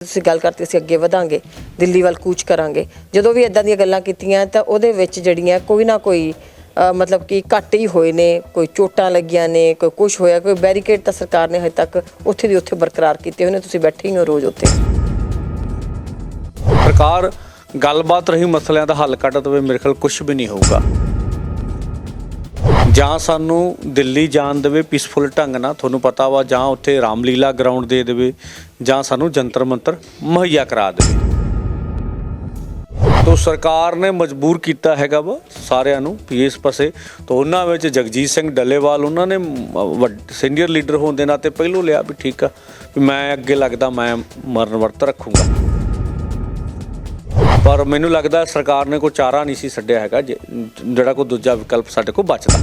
ਤੁਸੀਂ ਗੱਲ ਕਰਤੀ ਅਸੀਂ ਅੱਗੇ ਵਧਾਂਗੇ ਦਿੱਲੀ ਵੱਲ ਕੂਚ ਕਰਾਂਗੇ। ਜਦੋਂ ਵੀ ਇਦਾਂ ਦੀਆਂ ਗੱਲਾਂ ਕੀਤੀਆਂ ਤਾਂ ਉਹਦੇ ਵਿੱਚ ਜਿਹੜੀਆਂ ਕੋਈ ਨਾ ਕੋਈ ਅ, ਮਤਲਬ ਕਿ ਘੱਟ ਹੀ ਹੋਏ ਨੇ ਕੋਈ ਚੋਟਾਂ ਲੱਗੀਆਂ ਨੇ ਕੋਈ ਕੁਛ ਹੋਇਆ ਕੋਈ ਬੈਰੀਕੇਡ ਤਾਂ ਸਰਕਾਰ ਨੇ ਹਜੇ ਤੱਕ ਉੱਥੇ ਦੀ ਉੱਥੇ ਬਰਕਰਾਰ ਕੀਤੇ ਹੋਏ ਨੇ ਤੁਸੀਂ ਬੈਠੇ ਹੀ ਹੋ ਰੋਜ਼ ਉੱਥੇ। ਸਰਕਾਰ ਗੱਲਬਾਤ ਰਹੀ ਮਸਲਿਆਂ ਦਾ ਹੱਲ ਕੱਢ ਦੇਵੇ ਮੇਰੇ ਖਿਆਲ ਕੁਝ ਵੀ ਨਹੀਂ ਹੋਊਗਾ। ਜਾਂ ਸਾਨੂੰ ਦਿੱਲੀ ਜਾਣ ਦੇਵੇ ਪੀਸਫੁਲ ਢੰਗ ਨਾਲ, ਤੁਹਾਨੂੰ ਪਤਾ ਵਾ, ਜਾਂ ਉੱਥੇ ਰਾਮਲੀਲਾ ਗਰਾਊਂਡ ਦੇ ਦੇਵੇ, ਜਾਂ ਸਾਨੂੰ ਜੰਤਰ ਮੰਤਰ ਮੁਹੱਈਆ ਕਰਾ ਦੇਵੇ। ਤੋ ਸਰਕਾਰ ਨੇ ਮਜਬੂਰ ਕੀਤਾ ਹੈਗਾ ਵਾ ਸਾਰਿਆਂ ਨੂੰ ਵੀ ਇਸ ਪਾਸੇ। ਤੋਂ ਉਹਨਾਂ ਵਿੱਚ ਜਗਜੀਤ ਸਿੰਘ ਡੱਲੇਵਾਲ, ਉਹਨਾਂ ਨੇ ਸੀਨੀਅਰ ਲੀਡਰ ਹੋਣ ਦੇ ਨਾਤੇ ਪਹਿਲੋਂ ਲਿਆ ਵੀ ਠੀਕ ਆ, ਵੀ ਮੈਂ ਅੱਗੇ ਲੱਗਦਾ, ਮੈਂ ਮਰਨ ਵਰਤ ਰੱਖੂੰਗਾ। ਪਰ ਮੈਨੂੰ ਲੱਗਦਾ ਸਰਕਾਰ ਨੇ ਕੋਈ ਚਾਰਾ ਨਹੀਂ ਸੀ ਛੱਡਿਆ ਹੈਗਾ ਜੇ- ਜਿਹੜਾ ਕੋਈ ਦੂਜਾ ਵਿਕਲਪ ਸਾਡੇ ਕੋਲ ਬਚਦਾ।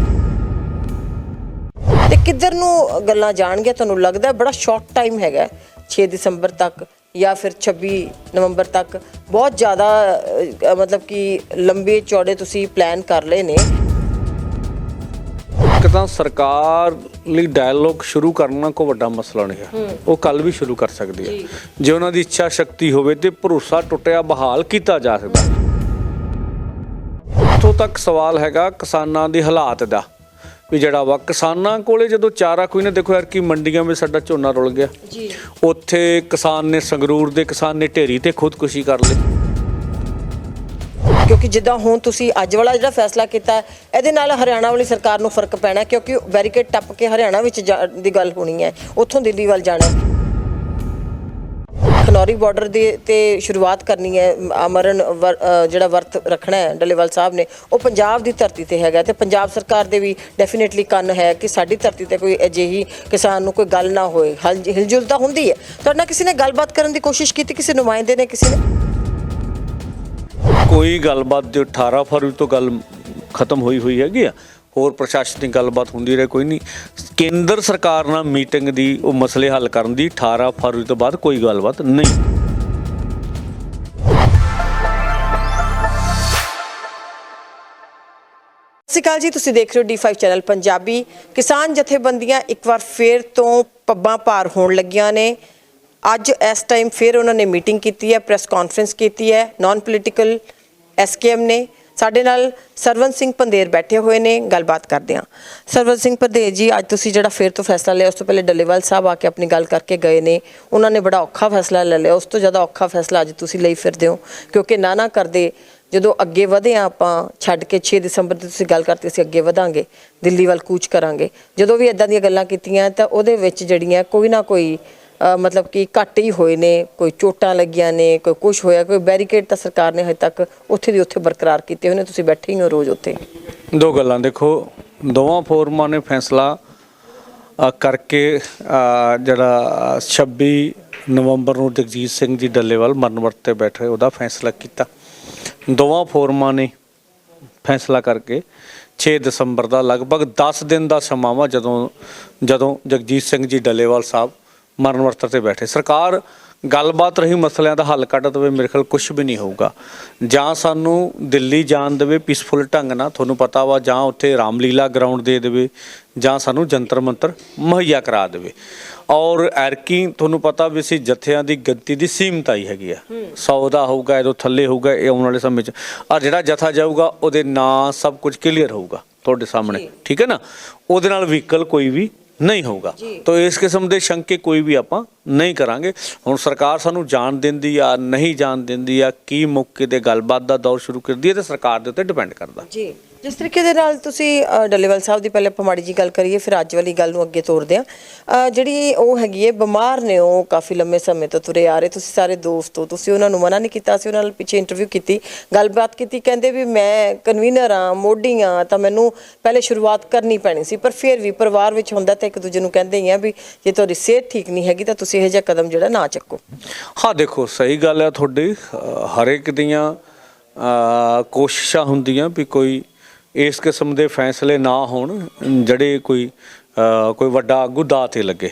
ਤੇ ਕਿੱਧਰ ਨੂੰ ਗੱਲਾਂ ਜਾਣਗੀਆਂ ਤੁਹਾਨੂੰ ਲੱਗਦਾ? ਹੈ ਬੜਾ ਸ਼ਾਰਟ ਟਾਈਮ ਹੈਗਾ 6 ਦਸੰਬਰ ਤੱਕ ਜਾਂ ਫਿਰ 26 ਨਵੰਬਰ ਤੱਕ। ਬਹੁਤ ਜ਼ਿਆਦਾ ਅ, ਮਤਲਬ ਕਿ ਲੰਬੇ ਚੌੜੇ ਤੁਸੀਂ ਪਲਾਨ ਕਰ ਲਏ ਨੇ। ਇੱਕ ਤਾਂ ਸਰਕਾਰ ਲਈ ਡਾਇਲੋਗ ਸ਼ੁਰੂ ਕਰਨਾ ਕੋਈ ਵੱਡਾ ਮਸਲਾ ਨਹੀਂ ਹੈ। ਉਹ ਕੱਲ ਵੀ ਸ਼ੁਰੂ ਕਰ ਸਕਦੀ ਹੈ। ਜੇ। ਉਹਨਾਂ ਦੀ ਇੱਛਾ ਸ਼ਕਤੀ ਹੋਵੇ ਤੇ ਭਰੋਸਾ ਟੁੱਟਿਆ ਬਹਾਲ ਕੀਤਾ ਜਾ ਸਕਦਾ ਇੱਥੋਂ ਤੱਕ ਸਵਾਲ ਹੈਗਾ ਕਿਸਾਨਾਂ ਦੇ ਹਾਲਾਤ ਦਾ। ਵੀ ਜਿਹੜਾ ਵਾ ਕਿਸਾਨਾਂ ਕੋਲੇ ਜਦੋਂ ਚਾਰਾ ਕੋਈ ਨਾ ਦੇਖੋ ਯਾਰ ਕੀ ਮੰਡੀਆਂ ਵਿੱਚ ਸਾਡਾ ਝੋਨਾ ਰੁਲ ਗਿਆ। ਜੀ। ਉੱਥੇ ਕਿਸਾਨ ਨੇ ਸੰਗਰੂਰ ਦੇ ਕਿਸਾਨ ਨੇ ਢੇਰੀ ਤੇ ਖੁਦਕੁਸ਼ੀ ਕਰ ਲਈ। ਕਿਉਂਕਿ ਜਿੱਦਾਂ ਹੁਣ ਤੁਸੀਂ ਅੱਜ ਵਾਲਾ ਜਿਹੜਾ ਫੈਸਲਾ ਕੀਤਾ, ਇਹਦੇ ਨਾਲ ਹਰਿਆਣਾ ਵਾਲੀ ਸਰਕਾਰ ਨੂੰ ਫ਼ਰਕ ਪੈਣਾ ਕਿਉਂਕਿ ਬੈਰੀਕੇਡ ਟੱਪ ਕੇ ਹਰਿਆਣਾ ਵਿੱਚ ਜਾ- ਦੀ ਗੱਲ ਹੋਣੀ ਹੈ, ਉੱਥੋਂ ਦਿੱਲੀ ਵੱਲ ਜਾਣਾ। ਕਨੌਰੀ ਖਨੌਰੀ ਬਾਰਡਰ ਦੇ ਤੇ ਸ਼ੁਰੂਆਤ ਕਰਨੀ ਹੈ, ਅਮਰਨ ਵਰ- ਜਿਹੜਾ ਵਰਤ ਰੱਖਣਾ ਹੈ ਡੱਲੇਵਾਲ ਸਾਹਿਬ ਨੇ, ਉਹ ਪੰਜਾਬ ਦੀ ਧਰਤੀ ਤੇ ਹੈਗਾ ਤੇ ਪੰਜਾਬ ਸਰਕਾਰ ਦੇ ਵੀ ਡੈਫੀਨਿਟਲੀ ਕੰਨ ਹੈ ਕਿ ਸਾਡੀ ਧਰਤੀ ਤੇ ਕੋਈ ਅਜਿਹੀ ਕਿਸਾਨ ਨੂੰ ਕੋਈ ਗੱਲ ਨਾ ਹੋਏ। ਹਲ- ਹਿਲਜੁਲ ਤਾਂ ਹੁੰਦੀ ਹੈ। ਤੁਹਾਡੇ ਨਾਲ ਕਿਸੇ ਨੇ ਗੱਲਬਾਤ ਕਰਨ ਦੀ ਕੋਸ਼ਿਸ਼ ਕੀਤੀ, ਕਿਸੇ ਨੁਮਾਇੰਦੇ ਨੇ, ਕਿਸੇ ਨੇ? ਕੋਈ ਗੱਲਬਾਤ ਜੋ 18 ਫਰਵਰੀ ਤੋਂ ਗੱਲ ਖਤਮ ਹੋਈ ਹੋਈ ਹੈਗੀ ਆ, ਹੋਰ ਪ੍ਰਸ਼ਾਸਨਿਕ ਗੱਲਬਾਤ ਹੁੰਦੀ ਰਹੇ, ਕੋਈ ਨਹੀਂ। ਕੇਂਦਰ ਸਰਕਾਰ ਨਾਲ ਮੀਟਿੰਗ ਦੀ ਉਹ ਮਸਲੇ ਹੱਲ ਕਰਨ ਦੀ 18 ਫਰਵਰੀ ਤੋਂ ਬਾਅਦ ਕੋਈ ਗੱਲਬਾਤ ਨਹੀਂ। ਸਤਿ ਸ਼੍ਰੀ ਅਕਾਲ ਜੀ, ਤੁਸੀਂ ਦੇਖ ਰਹੇ ਹੋ D5 ਚੈਨਲ ਪੰਜਾਬੀ। ਕਿਸਾਨ ਜਥੇਬੰਦੀਆਂ ਇੱਕ ਵਾਰ ਫੇਰ ਤੋਂ ਪੱਬਾਂ ਭਾਰ ਹੋਣ ਲੱਗੀਆਂ ਨੇ। ਅੱਜ ਇਸ ਟਾਈਮ ਫੇਰ ਉਹਨਾਂ ਨੇ ਮੀਟਿੰਗ ਕੀਤੀ ਹੈ, ਪ੍ਰੈਸ ਕਾਨਫਰੰਸ ਕੀਤੀ ਹੈ ਨਾਨ ਪੋਲੀਟੀਕਲ ਐਸਕੇਐਮ ਨੇ ਸਾਡੇ ਨਾਲ ਸਰਵਨ ਸਿੰਘ ਪੰਦੇਰ ਬੈਠੇ ਹੋਏ ਨੇ, ਗੱਲਬਾਤ ਕਰਦੇ ਹਾਂ। ਸਰਵਨ ਸਿੰਘ ਪੰਦੇਰ ਜੀ, ਅੱਜ ਤੁਸੀਂ ਜਿਹੜਾ ਫੇਰ ਤੋਂ ਫੈਸਲਾ ਲਿਆ, ਉਸ ਤੋਂ ਪਹਿਲੇ ਡੱਲੇਵਾਲ ਸਾਹਿਬ ਆ ਕੇ ਆਪਣੀ ਗੱਲ ਕਰਕੇ ਗਏ ਨੇ। ਉਹਨਾਂ ਨੇ ਬੜਾ ਔਖਾ ਫੈਸਲਾ ਲੈ ਲਿਆ, ਉਸ ਤੋਂ ਜ਼ਿਆਦਾ ਔਖਾ ਫੈਸਲਾ ਅੱਜ ਤੁਸੀਂ ਲਈ ਫਿਰਦੇ ਹੋ, ਕਿਉਂਕਿ ਨਾ ਨਾ ਕਰਦੇ, ਜਦੋਂ ਅੱਗੇ ਵਧੇ ਹਾਂ ਆਪਾਂ, ਛੱਡ ਕੇ 6 ਦਸੰਬਰ ਦੀ ਤੁਸੀਂ ਗੱਲ ਕਰਤੀ, ਅਸੀਂ ਅੱਗੇ ਵਧਾਂਗੇ, ਦਿੱਲੀ ਵੱਲ ਕੂਚ ਕਰਾਂਗੇ। ਜਦੋਂ ਵੀ ਇਦਾਂ ਦੀਆਂ ਗੱਲਾਂ ਕੀਤੀਆਂ, ਤਾਂ ਉਹਦੇ ਵਿੱਚ ਜਿਹੜੀਆਂ ਕੋਈ ਨਾ ਕੋਈ ਮਤਲਬ ਕਿ ਘੱਟ ਹੀ ਹੋਏ ਨੇ, ਕੋਈ ਚੋਟਾਂ ਲੱਗੀਆਂ ਨੇ, ਕੋਈ ਕੁਝ ਹੋਇਆ, ਕੋਈ ਬੈਰੀਕੇਡ ਤਾਂ ਸਰਕਾਰ ਨੇ ਹਜੇ ਤੱਕ ਉੱਥੇ ਦੀ ਉੱਥੇ ਬਰਕਰਾਰ ਕੀਤੇ ਹੋਏ ਨੇ, ਤੁਸੀਂ ਬੈਠੇ ਹੀ ਹੋ ਰੋਜ਼ ਉੱਥੇ। ਦੋ ਗੱਲਾਂ ਦੇਖੋ, ਦੋਵਾਂ ਫੋਰਮਾਂ ਨੇ ਫੈਸਲਾ ਕਰਕੇ ਜਿਹੜਾ 26 ਨਵੰਬਰ ਨੂੰ ਜਗਜੀਤ ਸਿੰਘ ਜੀ ਡੱਲੇਵਾਲ ਮਰਨ ਵਰਤ ਤੇ ਬੈਠੇ, ਉਹਦਾ ਫੈਸਲਾ ਕੀਤਾ। ਦੋਵਾਂ ਫੋਰਮਾਂ ਨੇ ਫੈਸਲਾ ਕਰਕੇ 6 ਦਸੰਬਰ ਦਾ ਲਗਭਗ 10 ਦਿਨ ਦਾ ਸਮਾਂ ਵਾ ਜਦੋਂ ਜਦੋਂ ਜਗਜੀਤ ਸਿੰਘ ਜੀ ਡੱਲੇਵਾਲ ਸਾਹਿਬ ਮਰਨ ਵਰਤ ਤੇ ਬੈਠੇ। ਸਰਕਾਰ ਗੱਲਬਾਤ ਰਹੀ ਮਸਲਿਆਂ ਦਾ ਹੱਲ ਕੱਢ ਦੇਵੇ ਮੇਰੇ ਖਿਆਲ ਕੁਝ ਵੀ ਨਹੀਂ ਹੋਊਗਾ। ਜਾਂ ਸਾਨੂੰ ਦਿੱਲੀ ਜਾਣ ਦੇਵੇ ਪੀਸਫੁਲ ਢੰਗ ਨਾਲ ਤੁਹਾਨੂੰ ਪਤਾ ਵਾ ਜਾਂ ਉੱਥੇ ਰਾਮਲੀਲਾ ਗਰਾਊਂਡ ਦੇ ਦੇਵੇ ਜਾਂ ਸਾਨੂੰ ਜੰਤਰ ਮੰਤਰ ਮੁਹੱਈਆ ਕਰਾ ਦੇਵੇ। ਔਰ ਐਰਕੀ ਤੁਹਾਨੂੰ ਪਤਾ ਵੀ ਸੀ ਜਥਿਆਂ ਦੀ ਗਿਣਤੀ ਦੀ ਸੀਮਤ ਆਈ ਹੈਗੀ ਆ। 100 ਦਾ ਹੋਊਗਾ ਇਹਦੋਂ ਥੱਲੇ ਹੋਊਗਾ ਇਹ ਆਉਣ ਵਾਲੇ ਸਮੇਂ 'ਚ। ਆ ਜਿਹੜਾ ਜਥਾ ਜਾਊਗਾ ਉਹਦੇ ਨਾਂ ਸਭ ਕੁਝ ਕਲੀਅਰ ਹੋਊਗਾ ਤੁਹਾਡੇ ਸਾਹਮਣੇ। ਠੀਕ ਹੈ ਨਾ? ਉਹਦੇ ਨਾਲ ਵਹੀਕਲ ਕੋਈ ਵੀ ਨਹੀਂ ਹੋਊਗਾ। ਤੋ ਇਸ ਕਿਸਮ ਦੇ ਸ਼ੰਕੇ ਕੋਈ ਵੀ ਆਪਾਂ ਨਹੀਂ ਕਰਾਂਗੇ। ਹੁਣ ਸਰਕਾਰ ਸਾਨੂੰ ਜਾਣ ਦਿੰਦੀ ਆ ਨਹੀਂ ਜਾਣ ਦਿੰਦੀ ਆ ਕੀ ਮੌਕੇ ਤੇ ਗੱਲਬਾਤ ਦਾ ਦੌਰ ਸ਼ੁਰੂ ਕਰਦੀ ਹੈ ਤੇ ਸਰਕਾਰ ਦੇ ਉੱਤੇ ਡਿਪੈਂਡ ਕਰਦਾ। ਜੀ। ਜਿਸ ਤਰੀਕੇ ਦੇ ਨਾਲ ਤੁਸੀਂ ਅ, ਡੱਲੇਵਾਲ ਸਾਹਿਬ ਦੀ ਪਹਿਲੇ ਆਪਾਂ ਮਾੜੀ ਜੀ ਗੱਲ ਕਰੀਏ ਫਿਰ ਅੱਜ ਵਾਲੀ ਗੱਲ ਨੂੰ ਅੱਗੇ ਤੋਰਦੇ ਆ ਜਿਹੜੀ ਉਹ ਹੈਗੀ ਹੈ ਬਿਮਾਰ ਨੇ ਉਹ ਕਾਫੀ ਲੰਮੇ ਸਮੇਂ ਤੋਂ ਤੁਰੇ ਆ ਰਹੇ। ਤੁਸੀਂ ਸਾਰੇ ਦੋਸਤ ਹੋ ਤੁਸੀਂ ਉਹਨਾਂ ਨੂੰ ਮਨਾ ਨਹੀਂ ਕੀਤਾ ਸੀ ਉਹਨਾਂ ਨਾਲ ਪਿੱਛੇ ਇੰਟਰਵਿਊ ਕੀਤੀ ਗੱਲਬਾਤ ਕੀਤੀ ਕਹਿੰਦੇ ਵੀ ਮੈਂ ਕਨਵੀਨਰ ਆ ਮੋਢੀ ਆ ਤਾਂ ਮੈਨੂੰ ਪਹਿਲੇ ਸ਼ੁਰੂਆਤ ਕਰਨੀ ਪੈਣੀ ਸੀ ਪਰ ਫਿਰ ਵੀ ਪਰਿਵਾਰ ਵਿੱਚ ਹੁੰਦਾ ਤਾਂ ਇੱਕ ਦੂਜੇ ਨੂੰ ਕਹਿੰਦੇ ਹੀ ਆ ਵੀ ਜੇ ਤੁਹਾਡੀ ਸਿਹਤ ਠੀਕ ਨਹੀਂ ਹੈਗੀ ਤਾਂ ਤੁਸੀਂ ਇਹ ਜਿਹਾ ਕਦਮ ਜਿਹੜਾ ਨਾ ਚੱਕੋ। ਹਾਂ ਦੇਖੋ ਸਹੀ ਗੱਲ ਹੈ ਤੁਹਾਡੀ। ਅ, ਹਰ ਇੱਕ ਦੀਆਂ ਅ, ਕੋਸ਼ਿਸ਼ਾਂ ਹੁੰਦੀਆਂ ਵੀ ਕੋਈ ਇਸ ਕਿਸਮ ਦੇ ਫੈਸਲੇ ਨਾ ਹੋਣ, ਜਿਹੜੇ ਕੋਈ ਕੋਈ ਵੱਡਾ ਆਗੂ ਦਾ ਤੇ ਲੱਗੇ।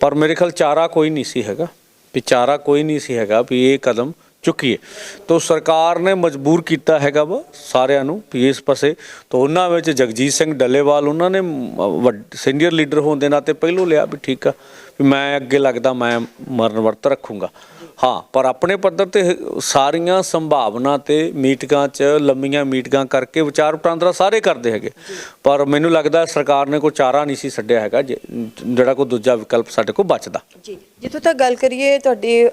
ਪਰ ਮੇਰੇ ਖਿਆਲ ਚਾਰਾ ਕੋਈ ਨਹੀਂ ਸੀ ਹੈਗਾ। ਵੀ ਚਾਰਾ ਕੋਈ ਨਹੀਂ ਸੀ ਹੈਗਾ ਵੀ ਇਹ ਕਦਮ ਚੁੱਕੀਏ। ਤੋ ਸਰਕਾਰ ਨੇ ਮਜਬੂਰ ਕੀਤਾ ਹੈਗਾ ਵਾ ਸਾਰਿਆਂ ਨੂੰ ਵੀ ਇਸ ਪਾਸੇ। ਤੋ ਉਹਨਾਂ ਵਿੱਚ ਜਗਜੀਤ ਸਿੰਘ ਡੱਲੇਵਾਲ, ਉਹਨਾਂ ਨੇ ਸੀਨੀਅਰ ਲੀਡਰ ਹੋਣ ਦੇ ਨਾਤੇ ਪਹਿਲੋਂ ਲਿਆ ਵੀ ਠੀਕ ਆ, ਵੀ ਮੈਂ ਅੱਗੇ ਲੱਗਦਾ, ਮੈਂ ਮਰਨ ਵਰਤ ਰੱਖੂੰਗਾ। ਹਾਂ, ਪਰ ਆਪਣੇ ਪੱਧਰ ਤੇ ਸਾਰੀਆਂ ਸੰਭਾਵਨਾ ਤੇ ਮੀਟਿੰਗਾਂ 'ਚ, ਲੰਮੀਆਂ ਮੀਟਿੰਗਾਂ ਕਰਕੇ ਵਿਚਾਰ ਵਟਾਂਦਰਾ ਸਾਰੇ ਕਰਦੇ ਹੈਗੇ। ਪਰ ਮੈਨੂੰ ਲੱਗਦਾ ਸਰਕਾਰ ਨੇ ਕੋਈ ਚਾਰਾ ਨਹੀਂ ਸੀ ਛੱਡਿਆ ਹੈਗਾ, ਜੇ- ਜਿਹੜਾ ਕੋਈ ਦੂਜਾ ਵਿਕਲਪ ਸਾਡੇ ਕੋਲ ਬਚਦਾ। ਜੀ, ਜਿੱਥੋਂ ਤੱਕ ਗੱਲ ਕਰੀਏ ਤੁਹਾਡੀ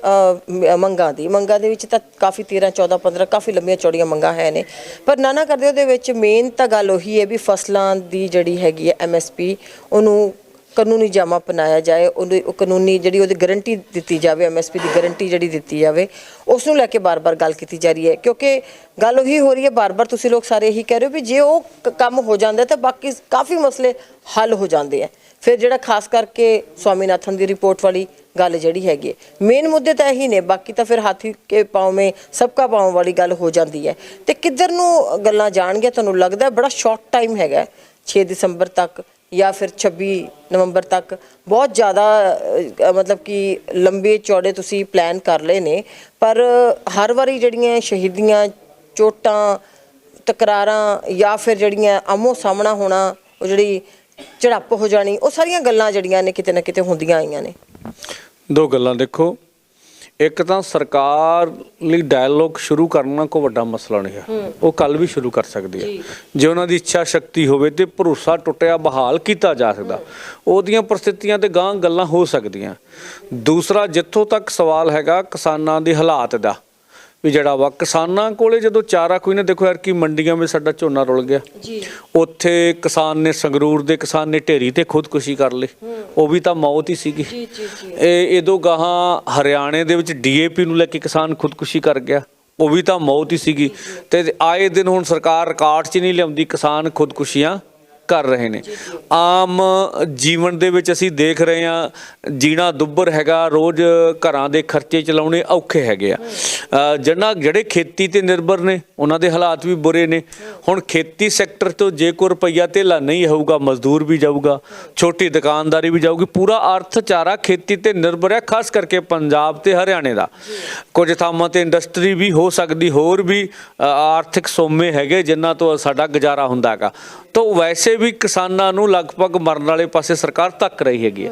ਮੰਗਾਂ ਦੀ, ਮੰਗਾਂ ਦੇ ਵਿੱਚ ਤਾਂ ਕਾਫੀ 13 14 15 ਕਾਫੀ ਲੰਮੀਆਂ ਚੌੜੀਆਂ ਮੰਗਾਂ ਹੈ ਨੇ। ਪਰ ਨਾਨਾ ਕਰਦੇ ਉਹਦੇ ਵਿੱਚ ਮੇਨ ਤਾਂ ਗੱਲ ਉਹੀ ਹੈ ਵੀ ਫਸਲਾਂ ਦੀ ਜਿਹੜੀ ਹੈਗੀ ਹੈ ਐਮਐਸਪੀ ਉਹਨੂੰ ਕਾਨੂੰਨੀ ਜਾਮਾ ਪਨਾਇਆ ਜਾਏ ਉਹਦੀ ਉਹ ਕਾਨੂੰਨੀ ਜਿਹੜੀ ਉਹਦੀ ਗਾਰੰਟੀ ਦਿੱਤੀ ਜਾਵੇ ਐਮਐਸਪੀ ਦੀ ਗਾਰੰਟੀ ਜਿਹੜੀ ਦਿੱਤੀ ਜਾਵੇ ਉਸ ਨੂੰ ਲੈ ਕੇ ਬਾਰ-ਬਾਰ ਗੱਲ ਕੀਤੀ ਜਾ ਰਹੀ ਹੈ। ਕਿਉਂਕਿ ਗੱਲ ਉਹੀ ਹੋ ਰਹੀ ਹੈ ਬਾਰ-ਬਾਰ ਤੁਸੀਂ ਲੋਕ ਸਾਰੇ ਇਹੀ ਕਹਿ ਰਹੇ ਹੋ ਵੀ ਜੇ ਉਹ ਕ- ਕੰਮ ਹੋ ਜਾਂਦਾ ਤਾਂ ਬਾਕੀ ਕਾਫੀ ਮਸਲੇ ਹੱਲ ਹੋ ਜਾਂਦੇ ਆ ਫਿਰ ਜਿਹੜਾ ਖਾਸ ਕਰਕੇ ਸਵਾਮੀਨਾਥਨ ਦੀ ਰਿਪੋਰਟ ਵਾਲੀ ਗੱਲ ਜਿਹੜੀ ਹੈਗੀ ਮੇਨ ਮੁੱਦੇ ਤਾਂ ਇਹੀ ਨੇ ਬਾਕੀ ਤਾਂ ਫਿਰ ਹਾਥੀ ਕੇ ਪਾਉ ਮੇ ਕਾ ਪਾਉ ਵਾਲੀ ਗੱਲ ਹੋ ਜਾਂਦੀ ਹੈ। ਤੇ ਕਿੱਧਰ ਨੂੰ ਗੱਲਾਂ ਜਾਣਗੀਆਂ ਤੁਹਾਨੂੰ ਲੱਗਦਾ ਬੜਾ ਸ਼ਾਰਟ ਟਾਈਮ ਹੈਗਾ ਹੈ, 6 ਦਸੰਬਰ ਤੱਕ ਜਾਂ ਫਿਰ 26 ਨਵੰਬਰ ਤੱਕ ਬਹੁਤ ਜ਼ਿਆਦਾ ਮਤਲਬ ਕਿ ਲੰਬੇ ਚੌੜੇ ਤੁਸੀਂ ਪਲਾਨ ਕਰ ਲਏ ਨੇ। ਪਰ ਹਰ ਵਾਰੀ ਜਿਹੜੀਆਂ ਸ਼ਹੀਦੀਆਂ ਚੋਟਾਂ, ਤਕਰਾਰਾਂ ਜਾਂ ਫਿਰ ਜਿਹੜੀਆਂ ਆਮੋ ਸਾਹਮਣਾ ਹੋਣਾ, ਉਹ ਜਿਹੜੀ ਝੜਪ ਹੋ ਜਾਣੀ, ਉਹ ਸਾਰੀਆਂ ਗੱਲਾਂ ਜਿਹੜੀਆਂ ਨੇ ਕਿਤੇ ਨਾ ਕਿਤੇ ਹੁੰਦੀਆਂ ਆਈਆਂ ਨੇ। ਦੋ ਗੱਲਾਂ ਦੇਖੋ। ਇੱਕ ਤਾਂ ਸਰਕਾਰ ਲਈ ਡਾਇਲੋਗ ਸ਼ੁਰੂ ਕਰਨਾ ਕੋਈ ਵੱਡਾ ਮਸਲਾ ਨਹੀਂ ਹੈ। ਉਹ ਕੱਲ ਵੀ ਸ਼ੁਰੂ ਕਰ ਸਕਦੀ ਹੈ। ਜੇ। ਉਹਨਾਂ ਦੀ ਇੱਛਾ ਸ਼ਕਤੀ ਹੋਵੇ ਤੇ ਭਰੋਸਾ ਟੁੱਟਿਆ ਬਹਾਲ ਕੀਤਾ ਜਾ ਸਕਦਾ। ਉਹਦੀਆਂ ਪ੍ਰਸਥਿਤੀਆਂ ਤੇ ਗਾਂ ਗੱਲਾਂ ਹੋ ਸਕਦੀਆਂ। ਦੂਸਰਾ ਜਿੱਥੋਂ ਤੱਕ ਸਵਾਲ ਹੈਗਾ ਕਿਸਾਨਾਂ ਦੇ ਹਾਲਾਤ ਦਾ। ਵੀ ਜਿਹੜਾ ਵਾ ਕਿਸਾਨਾਂ ਕੋਲੇ ਜਦੋਂ ਚਾਰਾ ਕੋਈ ਨਾ ਦੇਖੋ ਯਾਰ ਕੀ ਮੰਡੀਆਂ ਵਿੱਚ ਸਾਡਾ ਝੋਨਾ ਰੁਲ ਗਿਆ। ਜੀ। ਉੱਥੇ ਕਿਸਾਨ ਨੇ ਸੰਗਰੂਰ ਦੇ ਕਿਸਾਨ ਨੇ ਢੇਰੀ ਤੇ ਖੁਦਕੁਸ਼ੀ ਕਰ ਲਈ। ਉਹ ਵੀ ਤਾਂ ਮੌਤ ਹੀ ਸੀਗੀ। ਜੀ ਜੀ ਜੀ। ਇਹ ਇਦੋਂ ਗਾਹਾਂ ਹਰਿਆਣੇ ਦੇ ਵਿੱਚ ਡੀਏਪੀ ਨੂੰ ਲੈ ਕੇ ਕਿਸਾਨ ਖੁਦਕੁਸ਼ੀ ਕਰ ਗਿਆ। ਉਹ ਵੀ ਤਾਂ ਮੌਤ ਹੀ ਸੀਗੀ। ਤੇ ਆਏ ਦਿਨ ਹੁਣ ਸਰਕਾਰ ਰਿਕਾਰਡ 'ਚ ਨਹੀਂ ਲਿਆਉਂਦੀ ਕਿਸਾਨ ਖੁਦਕੁਸ਼ੀਆਂ। ਕਰ ਰਹੇ ਨੇ। ਆਮ ਜੀਵਨ ਦੇ ਵਿੱਚ ਅਸੀਂ ਦੇਖ ਰਹੇ ਹਾਂ ਜੀਣਾ ਦੁੱਬਰ ਹੈਗਾ ਰੋਜ਼ ਘਰਾਂ ਦੇ ਖਰਚੇ ਚਲਾਉਣੇ ਔਖੇ ਹੈਗੇ ਆ। ਅ, ਜਿਹਨਾਂ ਜਿਹੜੇ ਖੇਤੀ ਤੇ ਨਿਰਭਰ ਨੇ ਉਹਨਾਂ ਦੇ ਹਾਲਾਤ ਵੀ ਬੁਰੇ ਨੇ। ਹੁਣ ਖੇਤੀ ਸੈਕਟਰ ਤੋਂ ਜੇ ਕੋਈ ਰੁਪਈਆ ਧੇਲਾ ਨਹੀਂ ਹੋਊਗਾ ਮਜ਼ਦੂਰ ਵੀ ਜਾਊਗਾ ਛੋਟੀ ਦੁਕਾਨਦਾਰੀ ਵੀ ਜਾਊਗੀ। ਪੂਰਾ ਅਰਥਚਾਰਾ ਖੇਤੀ ਤੇ ਨਿਰਭਰ ਹੈ ਖਾਸ ਕਰਕੇ ਪੰਜਾਬ ਤੇ ਹਰਿਆਣੇ ਦਾ। ਕੁਝ ਥਾਵਾਂ ਤੇ ਇੰਡਸਟਰੀ ਵੀ ਹੋ ਸਕਦੀ ਹੋਰ ਵੀ ਆਰਥਿਕ ਸੋਮੇ ਹੈਗੇ ਜਿਨ੍ਹਾਂ ਤੋਂ ਸਾਡਾ ਗੁਜ਼ਾਰਾ ਹੁੰਦਾ ਹੈਗਾ। ਤਾਂ ਵੈਸੇ ਵੀ ਕਿਸਾਨਾਂ ਨੂੰ ਲਗਭਗ ਮਰਨ ਵਾਲੇ ਪਾਸੇ ਸਰਕਾਰ ਧੱਕ ਰਹੀ ਹੈਗੀ ਹੈ।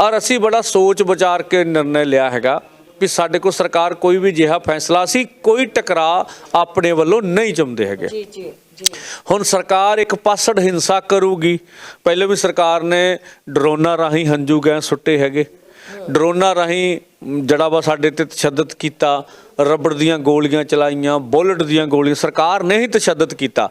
ਔਰ ਅਸੀਂ ਬੜਾ ਸੋਚ ਵਿਚਾਰ ਕੇ ਨਿਰਣੈ ਲਿਆ ਹੈਗਾ ਵੀ ਸਾਡੇ ਕੋਲ ਸਰਕਾਰ ਕੋਈ ਵੀ ਜਿਹਾ ਫੈਸਲਾ ਸੀ ਕੋਈ ਟਕਰਾ ਆਪਣੇ ਵੱਲੋਂ ਨਹੀਂ ਚਾਹੁੰਦੇ ਹੈਗੇ। ਜੀ ਜੀ ਜੀ। ਹੁਣ ਸਰਕਾਰ ਇੱਕ ਪਾਸੜ ਹਿੰਸਾ ਕਰੂਗੀ। ਪਹਿਲੇ ਵੀ ਸਰਕਾਰ ਨੇ ਡਰੋਨਾਂ ਰਾਹੀਂ ਹੰਝੂ ਗੈਸ ਸੁੱਟੇ ਹੈਗੇ। ਡਰੋਨਾਂ ਰਾਹੀਂ ਜਿਹੜਾ ਵਾ ਸਾਡੇ ਤੇ ਤਸ਼ੱਦਦ ਕੀਤਾ ਰਬੜ ਦੀਆਂ ਗੋਲੀਆਂ ਚਲਾਈਆਂ ਬੁਲਟ ਦੀਆਂ ਗੋਲੀਆਂ ਸਰਕਾਰ ਨੇ ਹੀ ਤਸ਼ੱਦਦ ਕੀਤਾ।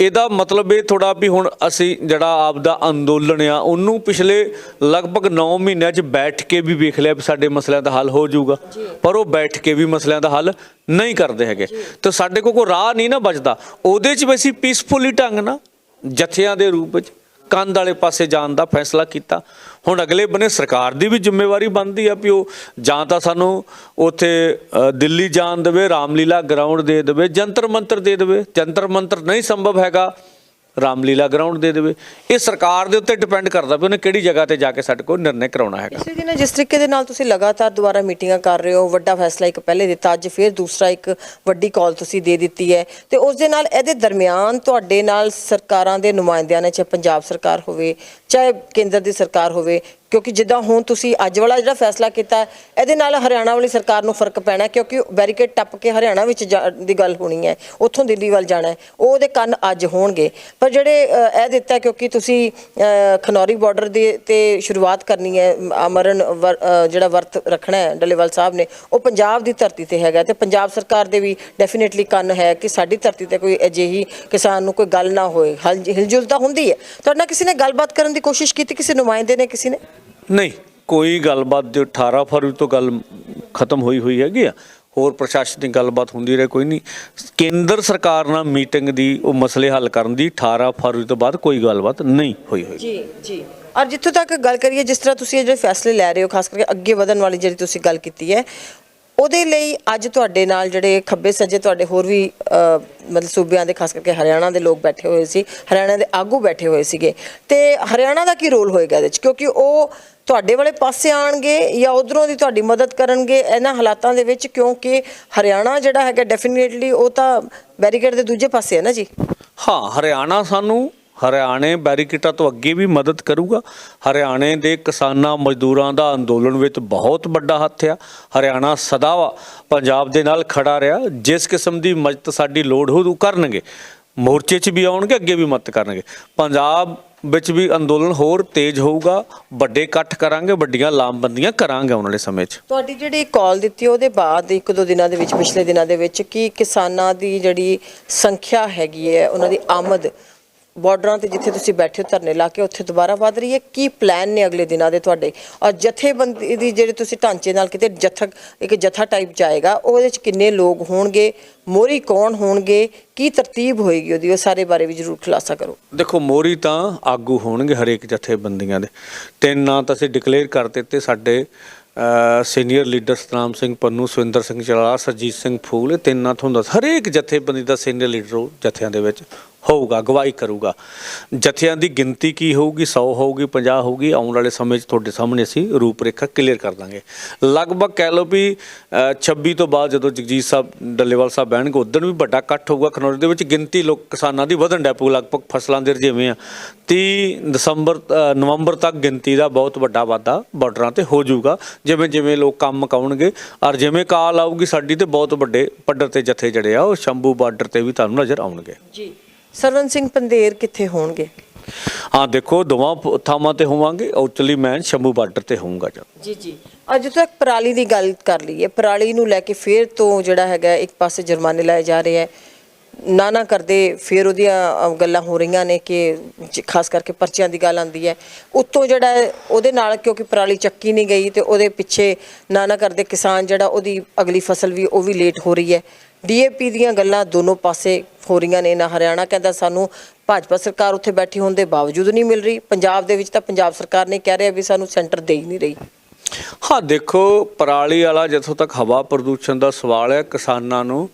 ਇਹਦਾ ਮਤਲਬ ਇਹ ਥੋੜਾ ਵੀ ਹੁਣ ਅਸੀਂ ਜਿਹੜਾ ਆਪ ਦਾ ਅੰਦੋਲਨ ਆ ਉਹਨੂੰ ਪਿਛਲੇ ਲਗਭਗ 9 ਮਹੀਨਿਆਂ 'ਚ ਬੈਠ ਕੇ ਵੀ ਵੇਖ ਲਿਆ ਵੀ ਸਾਡੇ ਮਸਲਿਆਂ ਦਾ ਹੱਲ ਹੋ ਜਾਊਗਾ। ਪਰ ਉਹ ਬੈਠ ਕੇ ਵੀ ਮਸਲਿਆਂ ਦਾ ਹੱਲ ਨਹੀਂ ਕਰਦੇ ਹੈਗੇ। ਤੇ ਸਾਡੇ ਕੋਲ ਕੋਈ ਰਾਹ ਨਹੀਂ ਨਾ ਬਚਦਾ। ਉਹਦੇ 'ਚ ਵੀ ਅਸੀਂ ਪੀਸਫੁਲੀ ਢੰਗ ਨਾਲ ਜਥਿਆਂ ਦੇ ਰੂਪ ਵਿੱਚ ਕੰਧ ਵਾਲੇ ਪਾਸੇ ਜਾਣ ਦਾ ਫੈਸਲਾ ਕੀਤਾ। ਹੁਣ ਅਗਲੇ ਬੰਨੇ ਸਰਕਾਰ ਦੀ ਵੀ ਜ਼ਿੰਮੇਵਾਰੀ ਬਣਦੀ ਆ ਵੀ ਉਹ ਜਾਂ ਤਾਂ ਸਾਨੂੰ ਉੱਥੇ ਅ, ਦਿੱਲੀ ਜਾਣ ਦੇਵੇ ਰਾਮਲੀਲਾ ਗਰਾਊਂਡ ਦੇ ਦੇਵੇ ਜੰਤਰ ਮੰਤਰ ਦੇ ਦੇਵੇ। ਜੰਤਰ ਮੰਤਰ ਨਹੀਂ ਸੰਭਵ ਹੈਗਾ। ਰਾਮਲੀਲਾ ਗਰਾਊਂਡ ਦੇ ਦੇਵੇ। ਇਹ ਸਰਕਾਰ ਦੇ ਉੱਤੇ ਡਿਪੈਂਡ ਕਰਦਾ ਵੀ ਉਹਨੇ ਕਿਹੜੀ ਜਗ੍ਹਾ ਤੇ ਜਾ ਕੇ ਸਾਡੇ ਕੋਲ ਨਿਰਣੈ ਕਰਾਉਣਾ ਹੈਗਾ। ਇਸੇ ਦਿਨ ਜਿਸ ਤਰੀਕੇ ਦੇ ਨਾਲ ਤੁਸੀਂ ਲਗਾਤਾਰ ਦੁਬਾਰਾ ਮੀਟਿੰਗਾਂ ਕਰ ਰਹੇ ਹੋ, ਵੱਡਾ ਫੈਸਲਾ ਇੱਕ ਪਹਿਲੇ ਦਿੱਤਾ, ਅੱਜ ਫਿਰ ਦੂਸਰਾ ਇੱਕ ਵੱਡੀ ਕਾਲ ਤੁਸੀਂ ਦੇ ਦਿੱਤੀ ਹੈ। ਤੇ ਉਸ ਦੇ ਨਾਲ ਇਹਦੇ ਦਰਮਿਆਨ ਤੁਹਾਡੇ ਨਾਲ ਸਰਕਾਰਾਂ ਦੇ ਨੁਮਾਇੰਦਿਆਂ ਨੇ, ਚਾਹੇ ਪੰਜਾਬ ਸਰਕਾਰ ਹੋਵੇ ਚਾਹੇ ਕੇਂਦਰ ਦੀ ਸਰਕਾਰ ਹੋਵੇ ਕਿਉਂਕਿ ਜਿੱਦਾਂ ਹੁਣ ਤੁਸੀਂ ਅੱਜ ਵਾਲਾ ਜਿਹੜਾ ਫੈਸਲਾ ਕੀਤਾ ਇਹਦੇ ਨਾਲ ਹਰਿਆਣਾ ਵਾਲੀ ਸਰਕਾਰ ਨੂੰ ਫ਼ਰਕ ਪੈਣਾ ਕਿਉਂਕਿ ਬੈਰੀਕੇਡ ਟੱਪ ਕੇ ਹਰਿਆਣਾ ਵਿੱਚ ਜਾ- ਦੀ ਗੱਲ ਹੋਣੀ ਹੈ ਉੱਥੋਂ ਦਿੱਲੀ ਵੱਲ ਜਾਣਾ ਉਹ ਉਹਦੇ ਕੰਨ ਅੱਜ ਹੋਣਗੇ। ਪਰ ਜਿਹੜੇ ਇਹ ਦਿੱਤਾ ਕਿਉਂਕਿ ਤੁਸੀਂ ਖਨੌਰੀ ਬਾਰਡਰ ਦੇ ਤੇ ਸ਼ੁਰੂਆਤ ਕਰਨੀ ਹੈ ਅ, ਅਮਰਨ ਵਰ- ਜਿਹੜਾ ਵਰਤ ਰੱਖਣਾ ਹੈ ਡੱਲੇਵਾਲ ਸਾਹਿਬ ਨੇ ਉਹ ਪੰਜਾਬ ਦੀ ਧਰਤੀ ਤੇ ਹੈਗਾ ਤੇ ਪੰਜਾਬ ਸਰਕਾਰ ਦੇ ਵੀ ਡੈਫੀਨਿਟਲੀ ਕੰਨ ਹੈ ਕਿ ਸਾਡੀ ਧਰਤੀ ਤੇ ਕੋਈ ਅਜਿਹੀ ਕਿਸਾਨ ਨੂੰ ਕੋਈ ਗੱਲ ਨਾ ਹੋਏ। ਹਲ- ਹਿਲਜੁਲ ਤਾਂ ਹੁੰਦੀ ਹੈ। ਤੁਹਾਡੇ ਨਾਲ ਕਿਸੇ ਨੇ ਗੱਲਬਾਤ ਕਰਨ ਦੀ ਕੋਸ਼ਿਸ਼ ਕੀਤੀ ਕਿਸੇ ਨੁਮਾਇੰਦੇ ਨੇ ਕਿਸੇ ਨੇ? ਨਹੀਂ ਕੋਈ ਗੱਲਬਾਤ ਜੋ 18 ਫਰਵਰੀ ਤੋਂ ਗੱਲ ਖਤਮ ਹੋਈ ਹੋਈ ਹੈਗੀ ਆ ਹੋਰ ਪ੍ਰਸ਼ਾਸਨਿਕ ਗੱਲਬਾਤ ਹੁੰਦੀ ਰਹੇ ਕੋਈ ਨਹੀਂ। ਕੇਂਦਰ ਸਰਕਾਰ ਨਾਲ ਮੀਟਿੰਗ ਦੀ ਉਹ ਮਸਲੇ ਹੱਲ ਕਰਨ ਦੀ 18 ਫਰਵਰੀ ਤੋਂ ਬਾਅਦ ਕੋਈ ਗੱਲਬਾਤ ਨਹੀਂ ਹੋਈ ਹੋਈ। ਜੀ ਜੀ। ਔਰ ਜਿੱਥੋਂ ਤੱਕ ਗੱਲ ਕਰੀਏ ਜਿਸ ਤਰ੍ਹਾਂ ਤੁਸੀਂ ਇਹ ਜਿਹੜੇ ਫੈਸਲੇ ਲੈ ਰਹੇ ਹੋ ਖਾਸ ਕਰਕੇ ਅੱਗੇ ਵਧਣ ਵਾਲੀ ਜਿਹੜੀ ਤੁਸੀਂ ਗੱਲ ਕੀਤੀ ਹੈ ਉਹਦੇ ਲਈ ਅੱਜ ਤੁਹਾਡੇ ਨਾਲ ਜਿਹੜੇ ਖੱਬੇ ਸੱਜੇ ਤੁਹਾਡੇ ਹੋਰ ਵੀ ਮਤਲਬ ਸੂਬਿਆਂ ਦੇ, ਖਾਸ ਕਰਕੇ ਹਰਿਆਣਾ ਦੇ ਲੋਕ ਬੈਠੇ ਹੋਏ ਸੀ, ਹਰਿਆਣਾ ਦੇ ਆਗੂ ਬੈਠੇ ਹੋਏ ਸੀਗੇ। ਤੇ ਹਰਿਆਣਾ ਦਾ ਕੀ ਰੋਲ ਹੋਏਗਾ ਇਹਦੇ ਵਿੱਚ ਕਿਉਂਕਿ ਉਹ ਤੁਹਾਡੇ ਵਾਲੇ ਪਾਸੇ ਆਣਗੇ ਜਾਂ ਉਧਰੋਂ ਦੀ ਤੁਹਾਡੀ ਮਦਦ ਕਰਨਗੇ, ਇਹਨਾਂ ਹਾਲਾਤਾਂ ਦੇ ਵਿੱਚ? ਕਿਉਂਕਿ ਹਰਿਆਣਾ ਜਿਹੜਾ ਹੈਗਾ ਡੈਫੀਨਿਟਲੀ ਉਹ ਤਾਂ ਬੈਰੀਕੇਡ ਦੇ ਦੂਜੇ ਪਾਸੇ ਹੈ ਨਾ ਜੀ? ਹਾਂ, ਹਰਿਆਣਾ ਸਾਨੂੰ ਹਰਿਆਣੇ ਬੈਰੀਕੇਟਾਂ ਤੋਂ ਅੱਗੇ ਵੀ ਮਦਦ ਕਰੂਗਾ। ਹਰਿਆਣੇ ਦੇ ਕਿਸਾਨਾਂ ਮਜ਼ਦੂਰਾਂ ਦਾ ਅੰਦੋਲਨ ਵਿੱਚ ਬਹੁਤ ਵੱਡਾ ਹੱਥ ਆ। ਹਰਿਆਣਾ ਸਦਾ ਪੰਜਾਬ ਦੇ ਨਾਲ ਖੜਾ ਰਿਹਾ। ਜਿਸ ਕਿਸਮ ਦੀ ਮਦਦ ਸਾਡੀ ਲੋੜ ਹੋਊ ਕਰਨਗੇ। ਮੋਰਚੇ 'ਚ ਵੀ ਆਉਣਗੇ, ਅੱਗੇ ਵੀ ਮਦਦ ਕਰਨਗੇ। ਪੰਜਾਬ ਵਿੱਚ ਵੀ ਅੰਦੋਲਨ ਹੋਰ ਤੇਜ਼ ਹੋਊਗਾ। ਵੱਡੇ ਇਕੱਠ ਕਰਾਂਗੇ, ਵੱਡੀਆਂ ਲਾਮਬੰਦੀਆਂ ਕਰਾਂਗੇ ਆਉਣ ਵਾਲੇ ਸਮੇਂ 'ਚ। ਤੁਹਾਡੀ ਜਿਹੜੀ ਕਾਲ ਦਿੱਤੀ, ਉਹਦੇ ਬਾਅਦ ਇੱਕ ਦੋ ਦਿਨਾਂ ਦੇ ਵਿੱਚ, ਪਿਛਲੇ ਦਿਨਾਂ ਦੇ ਵਿੱਚ, ਕਿ ਕਿਸਾਨਾਂ ਦੀ ਜਿਹੜੀ ਸੰਖਿਆ ਹੈਗੀ ਹੈ, ਉਹਨਾਂ ਦੀ ਆਮਦ ਬਾਰਡਰਾਂ ਤੇ ਜਿੱਥੇ ਤੁਸੀਂ ਬੈਠੇ ਹੋ, ਧਰਨੇ ਲਾ ਕੇ ਉੱਥੇ ਦੁਬਾਰਾ ਵੱਧ ਰਹੀ ਹੈ। ਕੀ ਪਲਾਨ ਨੇ ਅਗਲੇ ਦਿਨਾਂ ਦੇ ਤੁਹਾਡੇ? ਔਰ ਜਥੇਬੰਦੀ ਦੀ ਜਿਹੜੇ ਤੁਸੀਂ ਢਾਂਚੇ ਨਾਲ ਕਿਤੇ ਜਥਾ ਇੱਕ ਜਥਾ ਟਾਈਪ ਜਾਏਗਾ, ਉਹਦੇ 'ਚ ਕਿੰਨੇ ਲੋਕ ਹੋਣਗੇ? ਮੋਰੀ ਕੌਣ ਹੋਣਗੇ? ਕੀ ਤਰਤੀਬ ਹੋਏਗੀ ਉਹਦੀ? ਉਹ ਸਾਰੇ ਬਾਰੇ ਵੀ ਜ਼ਰੂਰ ਖੁਲਾਸਾ ਕਰੋ। ਦੇਖੋ ਮੋਰੀ ਤਾਂ ਆਗੂ ਹੋਣਗੇ ਹਰੇਕ ਜਥੇਬੰਦੀਆਂ ਦੇ। ਤਿੰਨ ਨਾਂ ਤਾਂ ਅਸੀਂ ਡਿਕਲੇਅਰ ਕਰ ਦਿੱਤੇ ਸਾਡੇ ਸੀਨੀਅਰ ਲੀਡਰ ਸਤਨਾਮ ਸਿੰਘ ਪੰਨੂ, ਸੁਰਿੰਦਰ ਸਿੰਘ ਚਲਾ ਸਰਜੀਤ ਸਿੰਘ ਫੂਲ, ਇਹ ਤਿੰਨਾਂ ਤੁਹਾਨੂੰ ਦੱਸ ਹਰੇਕ ਜਥੇਬੰਦੀ ਦਾ ਸੀਨੀਅਰ ਲੀਡਰ ਉਹ ਜਥਿਆਂ ਦੇ ਵਿੱਚ ਹੋਊਗਾ ਗਵਾਹੀ ਕਰੂਗਾ। ਜਥਿਆਂ ਦੀ ਗਿਣਤੀ ਕੀ ਹੋਊਗੀ? 100 ਹੋਊਗੀ 50 ਹੋਊਗੀ। ਆਉਣ ਵਾਲੇ ਸਮੇਂ 'ਚ ਤੁਹਾਡੇ ਸਾਹਮਣੇ ਅਸੀਂ ਰੂਪਰੇਖਾ ਕਲੀਅਰ ਕਰ ਦਾਂਗੇ। ਲਗਭਗ ਕਹਿ ਲਓ ਵੀ ਅ, 26 ਤੋਂ ਬਾਅਦ ਜਦੋਂ ਜਗਜੀਤ ਸਾਹਿਬ ਡੱਲੇਵਾਲ ਸਾਹਿਬ ਬਹਿਣਗੇ ਉਦੋਂ ਵੀ ਵੱਡਾ ਇਕੱਠ ਹੋਊਗਾ। ਖਨੌਰੀ ਦੇ ਵਿੱਚ ਗਿਣਤੀ ਲੋਕ ਕਿਸਾਨਾਂ ਦੀ ਵਧਣ ਡੈ ਪਊ। ਲਗਭਗ ਫਸਲਾਂ ਦੇ ਰਜੇਵੇਂ ਆ 30 ਦਸੰਬਰ ਨਵੰਬਰ ਤੱਕ ਗਿਣਤੀ ਦਾ ਬਹੁਤ ਵੱਡਾ ਵਾਧਾ ਬਾਰਡਰਾਂ ਤੇ ਹੋ ਜਾਊਗਾ। ਜਿਵੇਂ ਜਿਵੇਂ ਲੋਕ ਕੰਮ ਮਕਾਉਣਗੇ ਔਰ ਜਿਵੇਂ ਕਾਲ ਆਊਗੀ ਸਾਡੀ ਤੇ ਬਹੁਤ ਵੱਡੇ ਪੱਧਰ ਤੇ ਜਥੇ ਜਿਹੜੇ ਆ ਉਹ ਸ਼ੰਭੂ ਬਾਰਡਰ ਤੇ ਵੀ ਤੁਹਾਨੂੰ ਨਜ਼ਰ ਆਉਣਗੇ। ਜੀ। ਸਰਵਨ ਸਿੰਘ ਪੰਦੇਰ ਕਿੱਥੇ ਹੋਣਗੇ? ਹਾਂ ਦੇਖੋ ਦੋਵਾਂ ਥਾਵਾਂ ਤੇ ਹੋਵਾਂਗੇ ਔਚਲੀ ਮੈਂ ਸ਼ੰਭੂ ਬਾਰਡਰ ਤੇ ਹੋਊਂਗਾ ਜੀ ਜੀ। ਅੱਜ ਤੱਕ ਪਰਾਲੀ ਦੀ ਗੱਲ ਕਰ ਲਈਏ। ਪਰਾਲੀ ਨੂੰ ਲੈ ਕੇ ਫੇਰ ਤੋਂ ਜਿਹੜਾ ਹੈਗਾ ਇੱਕ ਪਾਸੇ ਜੁਰਮਾਨੇ ਲਾਏ ਜਾ ਰਹੇ ਹੈ ਨਾ ਨਾ ਕਰਦੇ ਫੇਰ ਉਹਦੀਆਂ ਗੱਲਾਂ ਹੋ ਰਹੀਆਂ ਨੇ ਕਿ ਖਾਸ ਕਰਕੇ ਪਰਚਿਆਂ ਦੀ ਗੱਲ ਆਂਦੀ ਹੈ। ਉੱਤੋਂ ਜਿਹੜਾ ਹੈ, ਉਹਦੇ ਨਾਲ ਕਿਉਂਕਿ ਪਰਾਲੀ ਚੱਕੀ ਨਹੀਂ ਗਈ ਤੇ ਉਹਦੇ ਪਿੱਛੇ ਨਾ ਨਾ ਕਰਦੇ ਕਿਸਾਨ ਜਿਹੜਾ ਉਹਦੀ ਅਗਲੀ ਫਸਲ ਵੀ ਉਹ ਵੀ ਲੇਟ ਹੋ ਰਹੀ ਹੈ। ਡੀਏਪੀ ਦੀਆਂ ਗੱਲਾਂ ਦੋਨੋਂ ਪਾਸੇ ਹੋ ਰਹੀਆਂ ਨੇ। ਨਾ ਹਰਿਆਣਾ ਕਹਿੰਦਾ ਸਾਨੂੰ ਭਾਜਪਾ ਸਰਕਾਰ ਉੱਥੇ ਬੈਠੀ ਹੋਣ ਦੇ ਬਾਵਜੂਦ ਨਹੀਂ ਮਿਲ ਰਹੀ। ਪੰਜਾਬ ਦੇ ਵਿੱਚ ਤਾਂ ਪੰਜਾਬ ਸਰਕਾਰ ਨੇ ਕਹਿ ਰਿਹਾ ਵੀ ਸਾਨੂੰ ਸੈਂਟਰ ਦੇ ਹੀ ਨਹੀਂ ਰਹੀ। ਹਾਂ, ਦੇਖੋ, ਪਰਾਲੀ ਵਾਲਾ ਜਿੱਥੋਂ ਤੱਕ ਹਵਾ ਪ੍ਰਦੂਸ਼ਣ ਦਾ ਸਵਾਲ ਹੈ, ਕਿਸਾਨਾਂ ਨੂੰ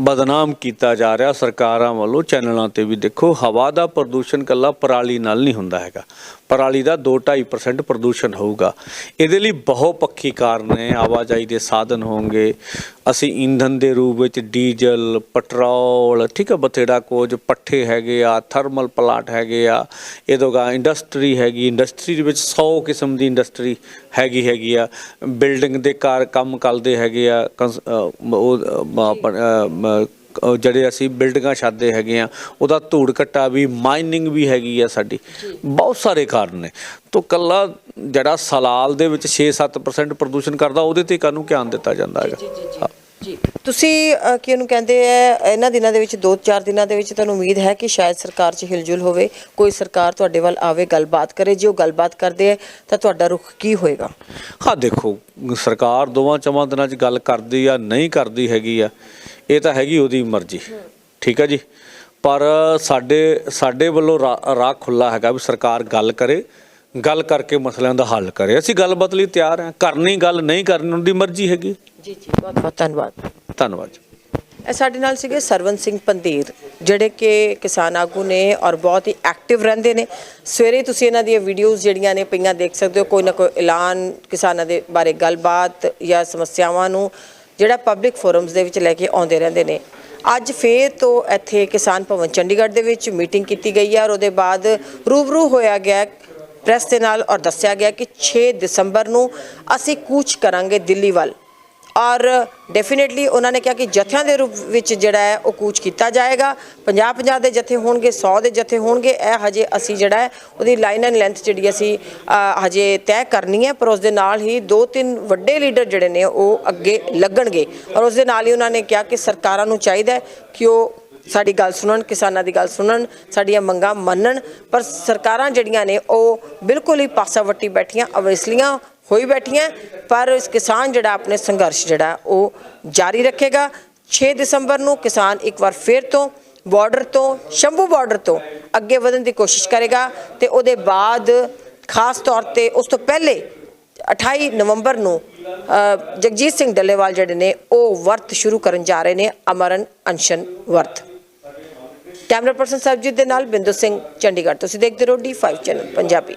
ਬਦਨਾਮ ਕੀਤਾ ਜਾ ਰਿਹਾ ਸਰਕਾਰਾਂ ਵੱਲੋਂ ਚੈਨਲਾਂ ਤੇ ਵੀ। ਦੇਖੋ, ਹਵਾ ਦਾ ਪ੍ਰਦੂਸ਼ਣ ਕੱਲਾ ਪਰਾਲੀ ਨਾਲ ਨਹੀਂ ਹੁੰਦਾ ਹੈਗਾ। ਪਰਾਲੀ ਦਾ 2-2.5% ਪ੍ਰਦੂਸ਼ਣ ਹੋਊਗਾ। ਇਹਦੇ ਲਈ ਬਹੁ ਪੱਖੀ ਕਾਰਨ ਨੇ, ਆਵਾਜਾਈ ਦੇ ਸਾਧਨ ਹੋਣਗੇ, ਅਸੀਂ ਈਂਧਨ ਦੇ ਰੂਪ ਵਿੱਚ ਡੀਜ਼ਲ, ਪੈਟਰੋਲ, ਠੀਕ ਹੈ ਬਥੇੜਾ ਕੁਝ, ਪੱਠੇ ਹੈਗੇ ਆ, ਥਰਮਲ ਪਲਾਂਟ ਹੈਗੇ ਆ ਇਹਦੋਂ ਗਾ ਇੰਡਸਟਰੀ ਹੈਗੀ, ਇੰਡਸਟਰੀ ਦੇ ਵਿੱਚ 100 ਕਿਸਮ ਦੀ ਇੰਡਸਟਰੀ ਹੈਗੀ ਹੈਗੀ ਆ। ਬਿਲਡਿੰਗ ਦੇ ਕਾਰ ਕੰਮ ਕਰਦੇ ਹੈਗੇ ਆ, ਕੰਸ- ਉਹ ਜਿਹੜੇ ਅਸੀਂ ਬਿਲਡਿੰਗਾਂ ਛੱਡਦੇ ਹੈਗੇ ਆ ਉਹਦਾ ਧੂੜ ਘੱਟਾ ਵੀ ਮਾਈਨਿੰਗ ਵੀ ਹੈਗੀ ਆ ਸਾਡੀ। ਬਹੁਤ ਸਾਰੇ ਕਾਰਨ ਨੇ। ਤੋਂ ਕੱਲਾ ਜਿਹੜਾ ਸਲਾਲ ਦੇ ਵਿੱਚ 6-7% ਪ੍ਰਦੂਸ਼ਣ ਕਰਦਾ ਉਹਦੇ ਤੇ ਕਾਨੂੰ ਧਿਆਨ ਦਿੱਤਾ ਜਾਂਦਾ ਹੈਗਾ। ਜੀ ਤੁਸੀਂ ਕੀ ਉਹਨੂੰ ਕਹਿੰਦੇ ਆ ਇਹਨਾਂ ਦਿਨਾਂ ਦੇ ਵਿੱਚ 2-4 ਦਿਨਾਂ ਦੇ ਵਿੱਚ ਤੁਹਾਨੂੰ ਉਮੀਦ ਹੈ ਕਿ ਸ਼ਾਇਦ ਸਰਕਾਰ 'ਚ ਹਿਲਜੁਲ ਹੋਵੇ ਕੋਈ ਸਰਕਾਰ ਤੁਹਾਡੇ ਵੱਲ ਆਵੇ ਗੱਲਬਾਤ ਕਰੇ। ਜੇ ਉਹ ਗੱਲਬਾਤ ਕਰਦੇ ਹੈ ਤਾਂ ਤੁਹਾਡਾ ਰੁਖ ਕੀ ਹੋਏਗਾ? ਹਾਂ ਦੇਖੋ ਸਰਕਾਰ ਦੋਵਾਂ ਚਵਾਂ ਦਿਨਾਂ 'ਚ ਗੱਲ ਕਰਦੀ ਆ ਨਹੀਂ ਕਰਦੀ ਹੈਗੀ ਆ। ਇਹ ਤਾਂ ਹੈਗੀ ਉਹਦੀ ਮਰਜ਼ੀ। ਠੀਕ ਹੈ ਜੀ? ਪਰ ਸਾਡੇ ਸਾਡੇ ਵੱਲੋਂ ਰਾਹ ਖੁੱਲਾ ਹੈਗਾ ਵੀ ਸਰਕਾਰ ਗੱਲ ਕਰੇ ਗੱਲ ਕਰਕੇ ਮਸਲਿਆਂ ਦਾ ਹੱਲ ਕਰੇ। ਅਸੀਂ ਗੱਲਬਾਤ ਲਈ ਤਿਆਰ ਹਾਂ। ਕਰਨੀ ਗੱਲ ਨਹੀਂ ਕਰਨੀ ਉਹਦੀ ਮਰਜ਼ੀ ਹੈਗੀ। ਜੀ ਜੀ ਬਹੁਤ ਬਹੁਤ ਧੰਨਵਾਦ। ਧੰਨਵਾਦ ਇਹ ਸਾਡੇ ਨਾਲ ਸੀਗੇ ਸਰਵਨ ਸਿੰਘ ਪੰਦੇਰ ਜਿਹੜੇ ਕਿ ਕਿਸਾਨ ਆਗੂ ਨੇ ਔਰ ਬਹੁਤ ਹੀ ਐਕਟਿਵ ਰਹਿੰਦੇ ਨੇ। ਸਵੇਰੇ ਤੁਸੀਂ ਇਹਨਾਂ ਦੀਆਂ ਵੀਡੀਓਜ਼ ਜਿਹੜੀਆਂ ਨੇ ਪਈਆਂ ਦੇਖ ਸਕਦੇ ਹੋ। ਕੋਈ ਨਾ ਕੋਈ ਐਲਾਨ ਕਿਸਾਨਾਂ ਦੇ ਬਾਰੇ ਗੱਲਬਾਤ ਜਾਂ ਸਮੱਸਿਆਵਾਂ ਨੂੰ ਜਿਹੜਾ ਪਬਲਿਕ ਫੋਰਮਸ ਦੇ ਵਿੱਚ ਲੈ ਕੇ ਆਉਂਦੇ ਰਹਿੰਦੇ ਨੇ। ਅੱਜ ਫੇਰ ਤੋਂ ਇੱਥੇ ਕਿਸਾਨ ਭਵਨ ਚੰਡੀਗੜ੍ਹ ਦੇ ਵਿੱਚ ਮੀਟਿੰਗ ਕੀਤੀ ਗਈ ਹੈ ਔਰ ਉਹਦੇ ਬਾਅਦ ਰੂਬਰੂ ਹੋਇਆ ਗਿਆ ਪ੍ਰੈਸ ਦੇ ਨਾਲ ਔਰ ਦੱਸਿਆ ਗਿਆ ਕਿ 6 ਦਸੰਬਰ ਨੂੰ ਅਸੀਂ ਕੂਚ ਕਰਾਂਗੇ ਦਿੱਲੀ ਵੱਲ। ਔਰ ਡੈਫੀਨਿਟਲੀ ਉਹਨਾਂ ਨੇ ਕਿਹਾ ਕਿ ਜਥਿਆਂ ਦੇ ਰੂਪ ਵਿੱਚ ਜਿਹੜਾ ਹੈ ਉਹ ਕੂਚ ਕੀਤਾ ਜਾਏਗਾ। 50 50 ਦੇ ਜਥੇ ਹੋਣਗੇ 100 ਦੇ ਜਥੇ ਹੋਣਗੇ। ਇਹ ਹਜੇ ਅਸੀਂ ਜਿਹੜਾ ਹੈ ਉਹਦੀ ਲਾਈਨ ਐਂਡ ਲੈਂਥ ਜਿਹੜੀ ਅਸੀਂ ਹਜੇ ਤੈਅ ਕਰਨੀ ਹੈ, ਪਰ ਉਸ ਦੇ ਨਾਲ ਹੀ ਦੋ ਤਿੰਨ ਵੱਡੇ ਲੀਡਰ ਜਿਹੜੇ ਨੇ ਉਹ ਅੱਗੇ ਲੱਗਣਗੇ। ਔਰ ਉਸ ਦੇ ਨਾਲ ਹੀ ਉਹਨਾਂ ਨੇ ਕਿਹਾ ਕਿ ਸਰਕਾਰਾਂ ਨੂੰ ਚਾਹੀਦਾ ਕਿ ਉਹ ਸਾਡੀ ਗੱਲ ਸੁਣਨ, ਕਿਸਾਨਾਂ ਦੀ ਗੱਲ ਸੁਣਨ, ਸਾਡੀਆਂ ਮੰਗਾਂ ਮੰਨਣ। ਪਰ ਸਰਕਾਰਾਂ ਜਿਹੜੀਆਂ ਨੇ ਉਹ ਬਿਲਕੁਲ ਹੀ ਪਾਸਾ ਵੱਟੀ ਬੈਠੀਆਂ ਅਵਸਲੀਆਂ ਹੋਈ ਬੈਠੀਆਂ, ਪਰ ਇਸ ਕਿਸਾਨ ਜਿਹੜਾ ਆਪਣੇ ਸੰਘਰਸ਼ ਜਿਹੜਾ, ਉਹ ਜਾਰੀ ਰੱਖੇਗਾ। 6 ਦਸੰਬਰ ਨੂੰ ਕਿਸਾਨ ਇੱਕ ਵਾਰ ਫੇਰ ਤੋਂ ਬਾਰਡਰ ਤੋਂ, ਸ਼ੰਭੂ ਬਾਰਡਰ ਤੋਂ ਅੱਗੇ ਵਧਣ ਦੀ ਕੋਸ਼ਿਸ਼ ਕਰੇਗਾ ਤੇ ਉਹਦੇ ਬਾਅਦ ਖਾਸ ਤੌਰ ਤੇ ਉਸ ਤੋਂ ਪਹਿਲੇ 28 ਨਵੰਬਰ ਨੂੰ ਜਗਜੀਤ ਸਿੰਘ ਡੱਲੇਵਾਲ ਜਿਹੜੇ ਨੇ, ਉਹ ਵਰਤ ਸ਼ੁਰੂ ਕਰਨ ਜਾ ਰਹੇ ਨੇ, ਅਮਰਨ ਅਨਸ਼ਨ ਵਰਤ। ਕੈਮਰਾ ਪਰਸਨ ਸਰਬਜੀਤ ਦੇ ਨਾਲ ਬਿੰਦੂ ਸਿੰਘ ਚੰਡੀਗੜ੍ਹ, ਤੁਸੀਂ ਦੇਖਦੇ ਰਹੋ D5 ਚੈਨਲ ਪੰਜਾਬੀ।